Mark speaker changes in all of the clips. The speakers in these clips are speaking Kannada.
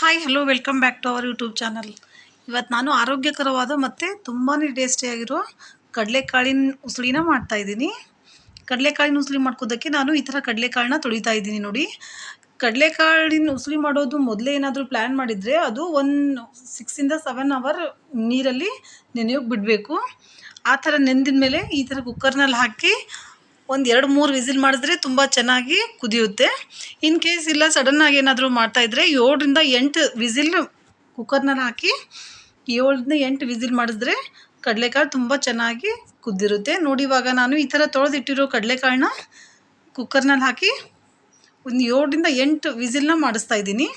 Speaker 1: Hi hello welcome back to our YouTube channel ಇವತ್ತು ನಾನು ಆರೋಗ್ಯಕರವಾದ ಮತ್ತು ತುಂಬಾ ಟೇಸ್ಟಿಯಾಗಿರೋ ಕಡಲೆಕಾಳಿನ ಉಸುಳಿನ ಮಾಡ್ತಾಯಿದ್ದೀನಿ ಕಡಲೆಕಾಳಿನ ಉಸುಳಿ ಮಾಡ್ಕೋದಕ್ಕೆ ನಾನು ಈ ಥರ ಕಡಲೆಕಾಳನ್ನ ತೊಳಿತಾ ಇದ್ದೀನಿ ನೋಡಿ. ಕಡಲೆಕಾಳಿನ ಉಸುಳಿ ಮಾಡೋದು ಮೊದಲೇ ಏನಾದರೂ ಪ್ಲ್ಯಾನ್ ಮಾಡಿದರೆ ಅದು ಒನ್ ಸಿಕ್ಸಿಂದ ಸೆವೆನ್ ಅವರ್ ನೀರಲ್ಲಿ ನೆನೆಯೋಕೆ ಬಿಡಬೇಕು. ಆ ಥರ ನೆಂದಿದ ಮೇಲೆ ಈ ಥರ ಕುಕ್ಕರ್ನಲ್ಲಿ ಹಾಕಿ ಒಂದು ಎರಡು ಮೂರು ವಿಸಿಲ್ ಮಾಡಿದ್ರೆ ತುಂಬ ಚೆನ್ನಾಗಿ ಕುದಿಯುತ್ತೆ. ಇನ್ ಕೇಸ್ ಇಲ್ಲ ಸಡನ್ನಾಗಿ ಏನಾದರೂ ಮಾಡ್ತಾಯಿದ್ರೆ ಏಳರಿಂದ ಎಂಟು ವಿಸಿಲ್ ಕುಕ್ಕರ್ನಲ್ಲಿ ಹಾಕಿ ಏಳರಿಂದ ಎಂಟು ವಿಸಿಲ್ ಮಾಡಿದ್ರೆ ಕಡಲೆಕಾಳು ತುಂಬ ಚೆನ್ನಾಗಿ ಕುದ್ದಿರುತ್ತೆ. ನೋಡಿ, ಇವಾಗ ನಾನು ಈ ಥರ ತೊಳೆದಿಟ್ಟಿರೋ ಕಡಲೆಕಾಳನ್ನ ಕುಕ್ಕರ್ನಲ್ಲಿ ಹಾಕಿ ಒಂದು ಏಳರಿಂದ ಎಂಟು ವಿಸಿಲ್ನ ಮಾಡಿಸ್ತಾ ಇದ್ದೀನಿ.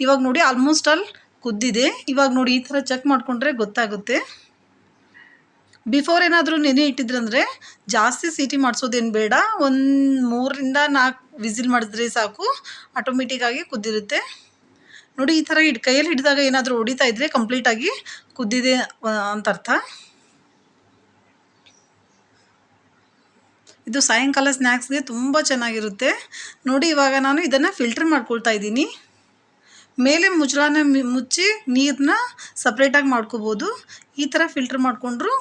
Speaker 1: ಇವಾಗ ನೋಡಿ, ಆಲ್ಮೋಸ್ಟ್ ಆಲ್ ಕುದ್ದಿದೆ. ಇವಾಗ ನೋಡಿ, ಈ ಥರ ಚೆಕ್ ಮಾಡಿಕೊಂಡ್ರೆ ಗೊತ್ತಾಗುತ್ತೆ. ಬಿಫೋರ್ ಏನಾದರೂ ನೆನೆ ಇಟ್ಟಿದ್ರಂದರೆ ಜಾಸ್ತಿ ಸೀಟಿ ಮಾಡಿಸೋದೇನು ಬೇಡ. ಒಂದು ಮೂರರಿಂದ ನಾಲ್ಕು ವಿಸಿಲ್ ಮಾಡಿದ್ರೆ ಸಾಕು. ಆಟೋಮೆಟಿಕ್ಕಾಗಿ ಕುದ್ದಿರುತ್ತೆ. ನೋಡಿ, ಈ ಥರ ಹಿಡ್ ಕೈಯಲ್ಲಿ ಹಿಡಿದಾಗ ಏನಾದರೂ ಹೊಡಿತಾ ಇದ್ದರೆ ಕಂಪ್ಲೀಟಾಗಿ ಕುದ್ದಿದೆ ಅಂತ ಅರ್ಥ. ಇದು ಸಾಯಂಕಾಲ ಸ್ನ್ಯಾಕ್ಸ್ಗೆ ತುಂಬ ಚೆನ್ನಾಗಿರುತ್ತೆ. ನೋಡಿ, ಇವಾಗ ನಾನು ಇದನ್ನು ಫಿಲ್ಟ್ರ್ ಮಾಡ್ಕೊಳ್ತಾ ಇದ್ದೀನಿ. ಮೇಲೆ ಮುಚ್ಚಳನ ಮುಚ್ಚಿ ನೀರನ್ನ ಸಪ್ರೇಟಾಗಿ ಮಾಡ್ಕೋಬೋದು. ಈ ಥರ ಫಿಲ್ಟ್ರ್ ಮಾಡಿಕೊಂಡ್ರು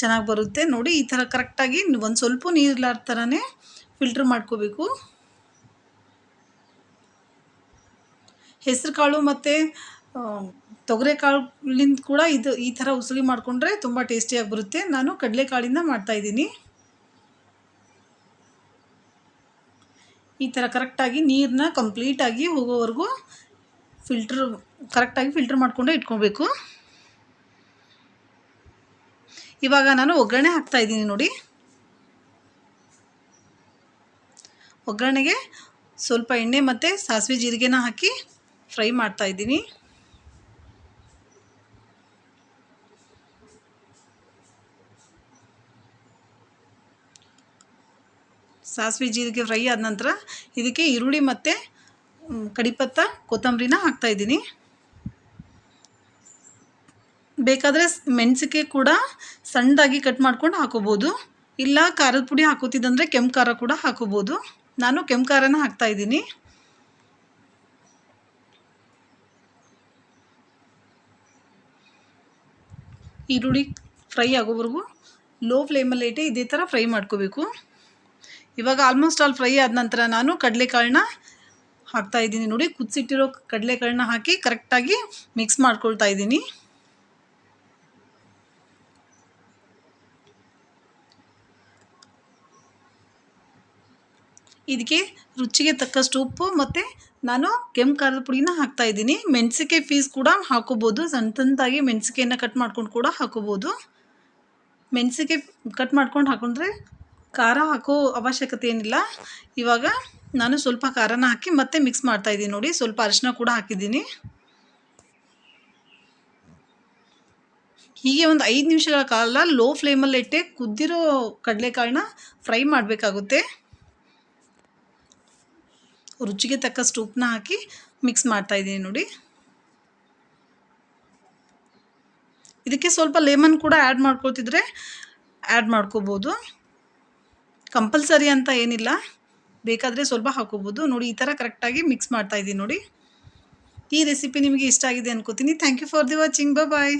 Speaker 1: ಚೆನ್ನಾಗಿ ಬರುತ್ತೆ. ನೋಡಿ, ಈ ಥರ ಕರೆಕ್ಟಾಗಿ ಒಂದು ಸ್ವಲ್ಪ ನೀರ್ಲಾರ ಥರನೇ ಫಿಲ್ಟ್ರ್ ಮಾಡ್ಕೋಬೇಕು. ಹೆಸರು ಕಾಳು ಮತ್ತು ತೊಗರೆಕಾಳಿಂದ ಕೂಡ ಇದು ಈ ಥರ ಉಸುಳಿ ಮಾಡಿಕೊಂಡ್ರೆ ತುಂಬ ಟೇಸ್ಟಿಯಾಗಿ ಬರುತ್ತೆ. ನಾನು ಕಡಲೆಕಾಳಿಂದ ಮಾಡ್ತಾಯಿದ್ದೀನಿ ಈ ಥರ ಕರೆಕ್ಟಾಗಿ ನೀರನ್ನ ಕಂಪ್ಲೀಟಾಗಿ ಹೋಗೋವರೆಗೂ ಫಿಲ್ಟ್ರ್ ಕರೆಕ್ಟಾಗಿ ಫಿಲ್ಟ್ರ್ ಮಾಡಿಕೊಂಡೇ ಇಟ್ಕೊಬೇಕು. ಇವಾಗ ನಾನು ಒಗ್ಗರಣೆ ಹಾಕ್ತಾ ಇದ್ದೀನಿ ನೋಡಿ. ಒಗ್ಗರಣೆಗೆ ಸ್ವಲ್ಪ ಎಣ್ಣೆ ಮತ್ತು ಸಾಸಿವೆ ಜೀರಿಗೆನ ಹಾಕಿ ಫ್ರೈ ಮಾಡ್ತಾ ಇದ್ದೀನಿ. ಸಾಸಿವೆ ಜೀರಿಗೆ ಫ್ರೈ ಆದ ನಂತರ ಇದಕ್ಕೆ ಈರುಳ್ಳಿ ಮತ್ತು ಕಡಿಪತ್ತ ಕೊತ್ತಂಬರಿನ ಹಾಕ್ತಾಯಿದ್ದೀನಿ ಬೇಕಾದರೆ ಮೆಣಸಿಗೆ ಕೂಡ ಸಣ್ಣದಾಗಿ ಕಟ್ ಮಾಡ್ಕೊಂಡು ಹಾಕೋಬೋದು. ಇಲ್ಲ ಖಾರದ ಪುಡಿ ಹಾಕೋತಿದ್ದಂದರೆ ಕೆಂಪು ಖಾರ ಕೂಡ ಹಾಕೋಬೋದು. ನಾನು ಕೆಂಪು ಖಾರನ ಹಾಕ್ತಾಯಿದ್ದೀನಿ ಈರುಳ್ಳಿ ಫ್ರೈ ಆಗೋವರೆಗೂ ಲೋ ಫ್ಲೇಮಲ್ಲಿ ಇಟ್ಟೆ ಇದೇ ಥರ ಫ್ರೈ ಮಾಡ್ಕೋಬೇಕು. ಇವಾಗ ಆಲ್ಮೋಸ್ಟ್ ಆಲ್ ಫ್ರೈ ಆದ ನಂತರ ನಾನು ಕಡಲೆಕಾಳನ್ನ ಹಾಕ್ತಾಯಿದ್ದೀನಿ ನೋಡಿ. ಕುದಿಸಿಟ್ಟಿರೋ ಕಡಲೆಕಾಳನ್ನ ಹಾಕಿ ಕರೆಕ್ಟಾಗಿ ಮಿಕ್ಸ್ ಮಾಡ್ಕೊಳ್ತಾ ಇದ್ದೀನಿ. ಇದಕ್ಕೆ ರುಚಿಗೆ ತಕ್ಕಷ್ಟು ಉಪ್ಪು ಮತ್ತು ನಾನು ಕೆಂಪು ಖಾರದ ಪುಡಿನ ಹಾಕ್ತಾಯಿದ್ದೀನಿ ಮೆಣಸಿಕಾಯಿ ಪೀಸ್ ಕೂಡ ಹಾಕೋಬೋದು. ಸಣ್ಣ ಸಣ್ಣದಾಗಿ ಮೆಣಸಿಕಾಯಿನ ಕಟ್ ಮಾಡ್ಕೊಂಡು ಕೂಡ ಹಾಕೋಬೋದು. ಮೆಣಸಿಕಾಯಿ ಕಟ್ ಮಾಡ್ಕೊಂಡು ಹಾಕೊಂಡ್ರೆ ಖಾರ ಹಾಕೋ ಅವಶ್ಯಕತೆ ಏನಿಲ್ಲ. ಇವಾಗ ನಾನು ಸ್ವಲ್ಪ ಖಾರನ ಹಾಕಿ ಮತ್ತೆ ಮಿಕ್ಸ್ ಮಾಡ್ತಾ ಇದ್ದೀನಿ ನೋಡಿ. ಸ್ವಲ್ಪ ಅರಿಶಿನ ಕೂಡ ಹಾಕಿದ್ದೀನಿ. ಹೀಗೆ ಒಂದು ಐದು ನಿಮಿಷಗಳ ಕಾಲ ಲೋ ಫ್ಲೇಮಲ್ಲಿ ಇಟ್ಟೆ ಕುದ್ದಿರೋ ಕಡಲೆಕಾಳನ್ನ ಫ್ರೈ ಮಾಡಬೇಕಾಗುತ್ತೆ. ರುಚಿಗೆ ತಕ್ಕಷ್ಟು ಉಪ್ಪನ್ನ ಹಾಕಿ ಮಿಕ್ಸ್ ಮಾಡ್ತಾಯಿದ್ದೀನಿ ನೋಡಿ. ಇದಕ್ಕೆ ಸ್ವಲ್ಪ ಲೆಮನ್ ಕೂಡ ಆ್ಯಡ್ ಮಾಡ್ಕೊತಿದ್ರೆ ಆ್ಯಡ್ ಮಾಡ್ಕೋಬೋದು. ಕಂಪಲ್ಸರಿ ಅಂತ ಏನಿಲ್ಲ. ಬೇಕಾದರೆ ಸ್ವಲ್ಪ ಹಾಕೋಬೋದು. ನೋಡಿ, ಈ ಥರ ಕರೆಕ್ಟಾಗಿ ಮಿಕ್ಸ್ ಮಾಡ್ತಾಯಿದ್ದೀನಿ ನೋಡಿ. ಈ ರೆಸಿಪಿ ನಿಮಗೆ ಇಷ್ಟ ಆಗಿದೆ ಅನ್ಕೋತೀನಿ. Thank you for the watching bye